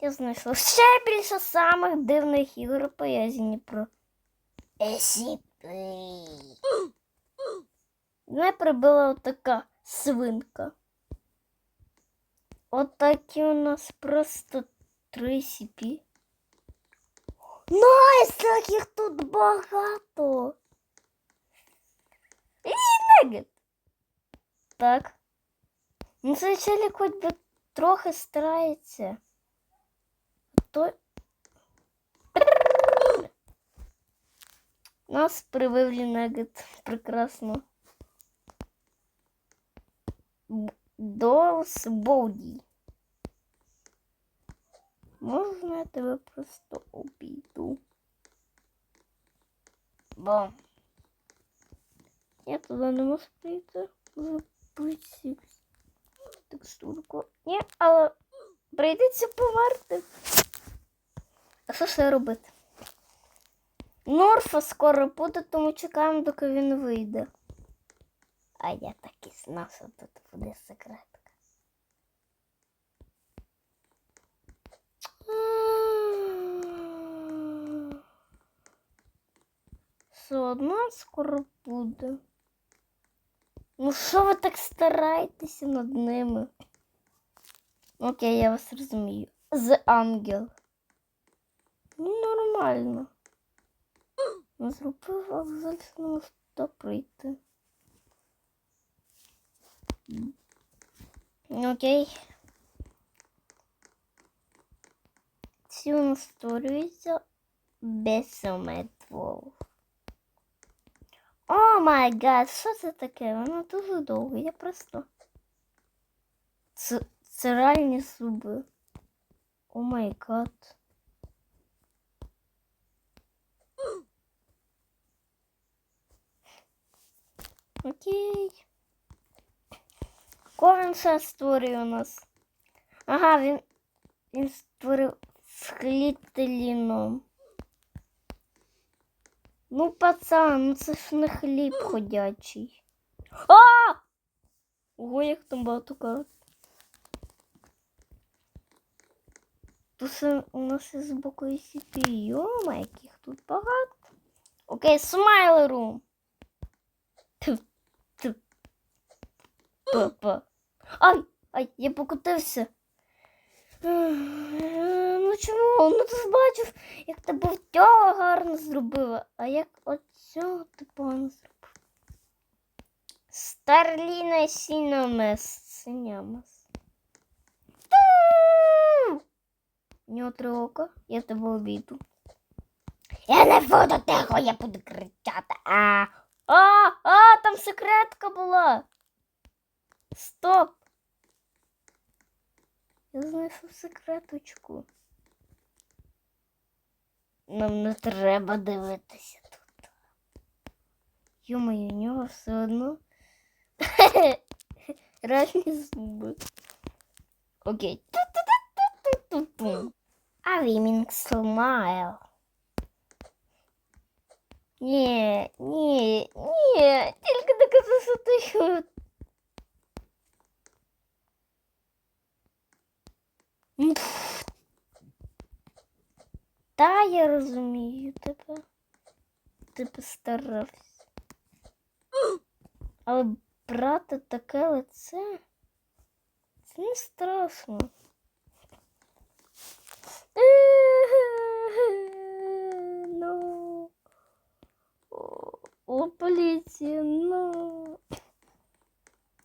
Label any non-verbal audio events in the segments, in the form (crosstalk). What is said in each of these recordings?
Я знайшла ще більше самих дивних ігор пояснені про SCP. Мене прибила отака свинка. Отакі у нас просто три CP. Найс, так їх тут багато. І негет. Так. Ну, цей челік хоч би трохи старається. А То... Нас привив Лінегет. Прекрасно. Б- Долс Боуді. Можна я тебе просто обійду? Бо я туди не можу прийти. Запустити текстурку. Ні, але прийдеться померти. А що ще робити? Норфа скоро буде, тому чекаємо, доки він вийде. А я так і знав, що тут буде секретка. Все одно скоро буде. Ну що ви так стараєтеся над ними? Окей, я вас розумію. З ангел. Нормально. Зробив вокзаль, не можу туди прийти. Окей. У створюється без медвол. О май гад, що це таке? Воно дуже довго. Я просто. Це, це реальні зуби. О май гад. Окей. Кожен ще створює у нас. Ага, він, він створив з хлітеліном. Ну, пацан, ну це ж не хліб ходячий. А! Ого, як там багато карт. Тут у нас є з боку ICP. Йома, яких тут багато. Окей, смайл рум. Тьф, тьф. Папа. Ай, ай, я покотився. Ну чому? Ну ти ж бачив, як тебе втяла гарно зробила, а як оцього ти погано зробив. Старліна сіномес синямас. У нього три ока, я тебе обійду. Я не буду тихо, я буду кричати. А, а, а, там секретка була. Стоп. Я знайшов секреточку. Нам не треба дивитися тут. Йомаю, у нього все одно. (laughs) Реальні зуби. Окей. Ту-ту-ту-ту-ту-ту. А Вімінг смайл. Ні, ні, ні, тільки не кажи, Та я розумію тебе. Ти постарався. Але брати таке лице. Це не страшно. (laughs) Ну. О, О, поліція, ну.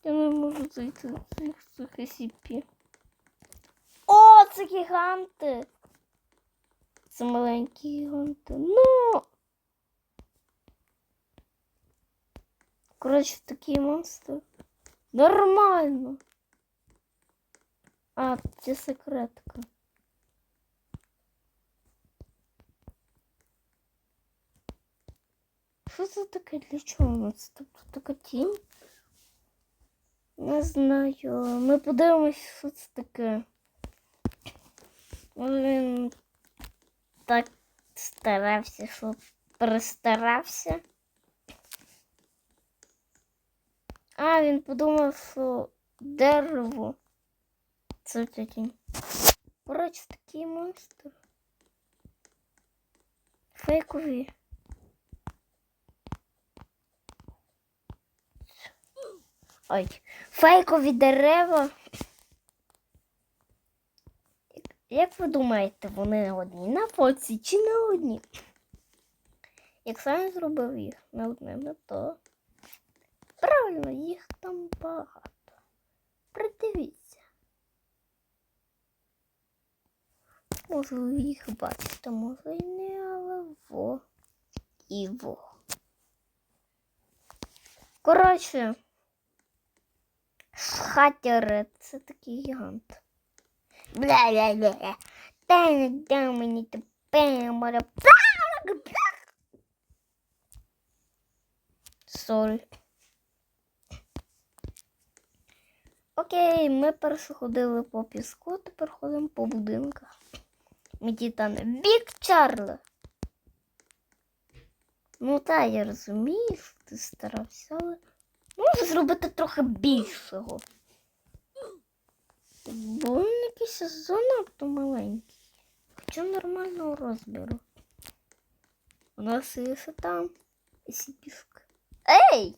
Я не можу зайти в цих цих SCP. О, Це гіганти. Це маленькі гіганти. Ну. Коротше, такий монстр. Нормально. А, це секретка. Що це таке? Для чого у нас тут така тінь? Не знаю. Ми подивимось, що це таке. Він так старався, що перестарався. А, він подумав, що дерево. Це тінь. Коротше, такий монстр. Фейкові. Ой, фейкові дерева. Як- ви думаєте, вони одні на фоці чи не одні? Як сам зробив їх не одними, то правильно, їх там багато. Придивіться. Може, їх бачите, може і не, але во і во. Коротше, Хатер це такий гігант. Бля-бля-бля. Та дам мені тепер море. Сорі. Окей, ми перше ходили по піску, тепер ходимо по будинках. Ми тітани. Бік Чарле. Ну так, я розумію, що ти старався, але можу зробити трохи більшого. Він якийсь занадто маленький. Хоча нормального розміру. У нас є там і сіпішка. Ей!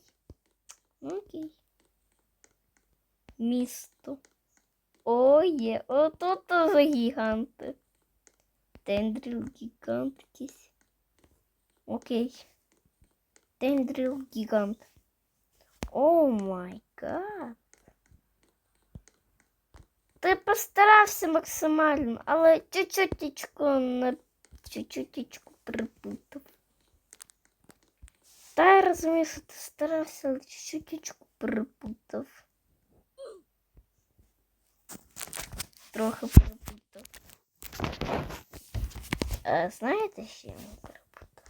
Ну, Окей. Місто. О, є. Отут тоже гіганти. Тендріл гігант якийсь. Окей. Тендріл гігант. О май гад. Ти постарався максимально, але чуть-чутечку не чуть-чутечку припутав. Та я розумію, що ти старався, але чуть-чутечку припутав. Трохи перепутав. А, знаєте, що я не перепутав?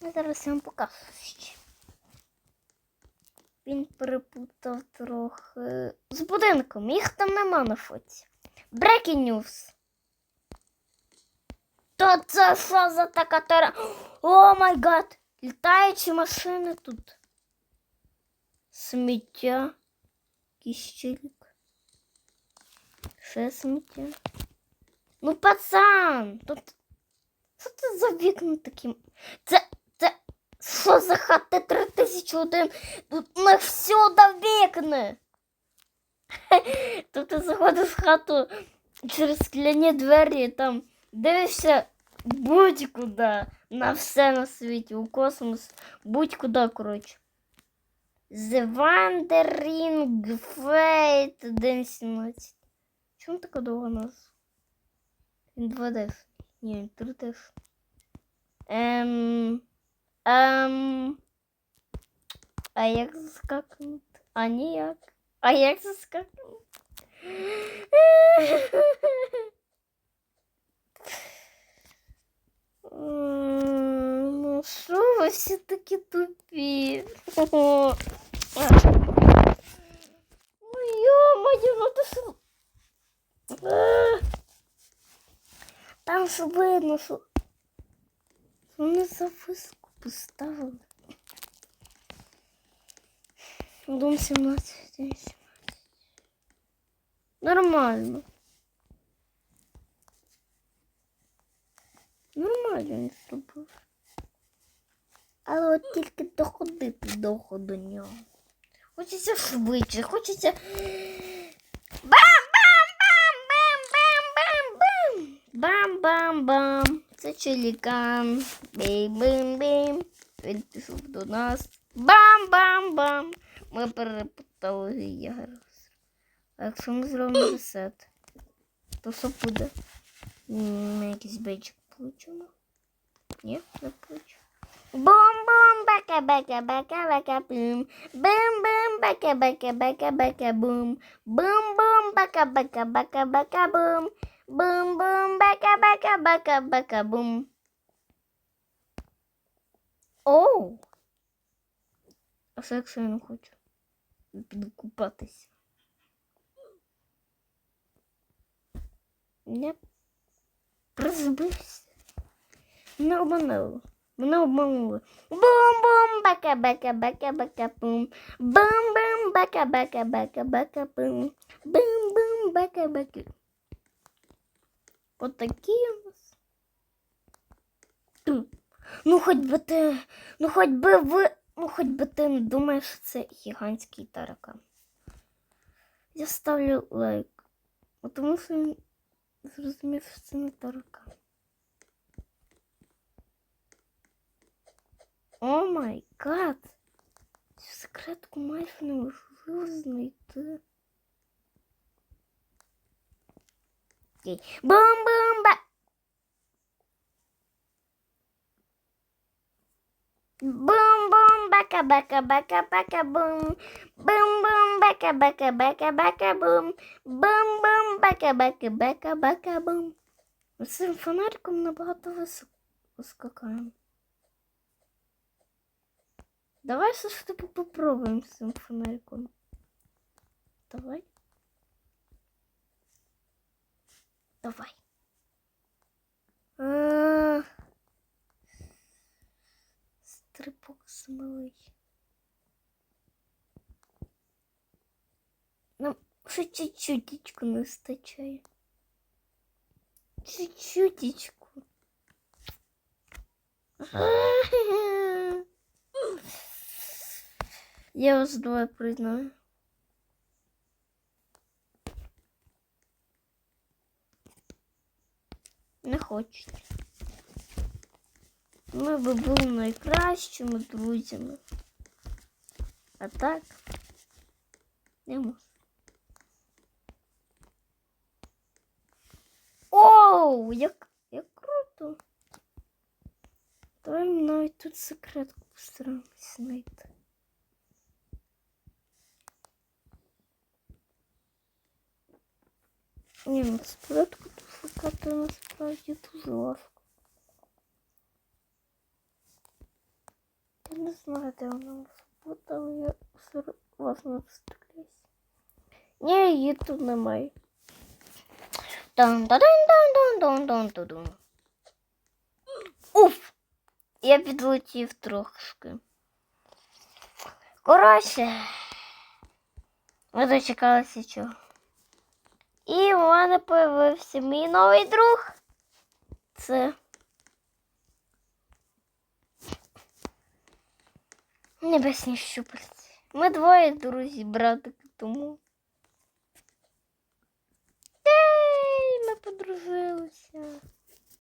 Я зараз вам покажу ще. Він перепутав трохи з будинком. Їх там нема на фоці. Breaking news. То це що за така тера? О май гад! Літаючі машини тут. Сміття. Кіщелік. Ще сміття. Ну, пацан! Тут. Що це за вікна такі? Це. Це. Що за хати 3001? Тут не всюди вікна. (laughs) Тут ти заходиш в хату через скляні двері, там дивишся будь-куди. На все на світі, у космос, будь-куди, коротше. The Wandering Fate День 17. Чому така довга назва? Він 2D. Ні, він 3D. Ем. Ем. А як заскакнути? А ніяк. А як заскакнути? М, Ну, що ви всі такі тупі? Ой, йо-моє, ну ти що? Е. Там ж видно, що вони записку поставили. Дом 17, день 17. Нормально. Нормально він зробив. Але от тільки доходити довго до нього. Хочеться швидше, хочеться. Бам-бам-бам-бам-бам-бам! Бам-бам-бам! Це челікан. Бім-бім-бім. Він пішов до нас. Бам-бам-бам! Ми перепутали ігри. А якщо ми зробимо ресет, то що буде? Ми якийсь бейчик получимо? Ні, не получимо. Бум-бум, бака-бака-бака-бака-бум. Бум-бум, бака-бака-бака-бака-бум. Бум-бум, бака-бака-бака-бака-бум. Бум-бум, бака-бака-бака-бака-бум. Оу! А якщо я не хочу? Піду купатися. Не розбився. Мене обманули. Мене обманули. Бум-бум, бака-бака-бака-бака-бум. Бум-бум, бака-бака-бака-бака-бум. Бум-бум, бака-бака. Отакі у нас. Ну, хоч би ти, ну хоч би ви, ну хоч би ти не думаєш, що це гігантський таракан. Я ставлю лайк. Тому що зрозумів, що це не таракан. О май гад! Цю секретку майже неможливо знайти. Окей. Бум-бум-ба! Бум-бум, бака-бака-бака-бака-бум. Бум-бум, бака-бака-бака-бака-бум. Бум-бум, бака-бака-бака-бака-бум. З цим фонариком набагато високо скакаємо. Давай все ж таки попробуємо з цим фонариком. Давай. Давай. А, Стрибок змилий. Нам ще чуть-чутечку не вистачає. Чуть-чутечку. Я вас двоє признаю. Не хочете. Ми би були найкращими друзями. А так не можу. Оу, як, як круто. Давай навіть тут секретку постараємось знайти. Ні, ну спочатку тут шукати насправді дуже важко. Не може бути, але я все власне вступлюсь. Ні, її тут немає. Дун-дун-дун-дун-дун-дун-дун. Уф! Я підлетів трошки. Коротше, ми дочекалися чого. І у мене появився мій новий друг. Це небесні щупальці. Ми двоє друзі, братики, тому. Ей, ми подружилися.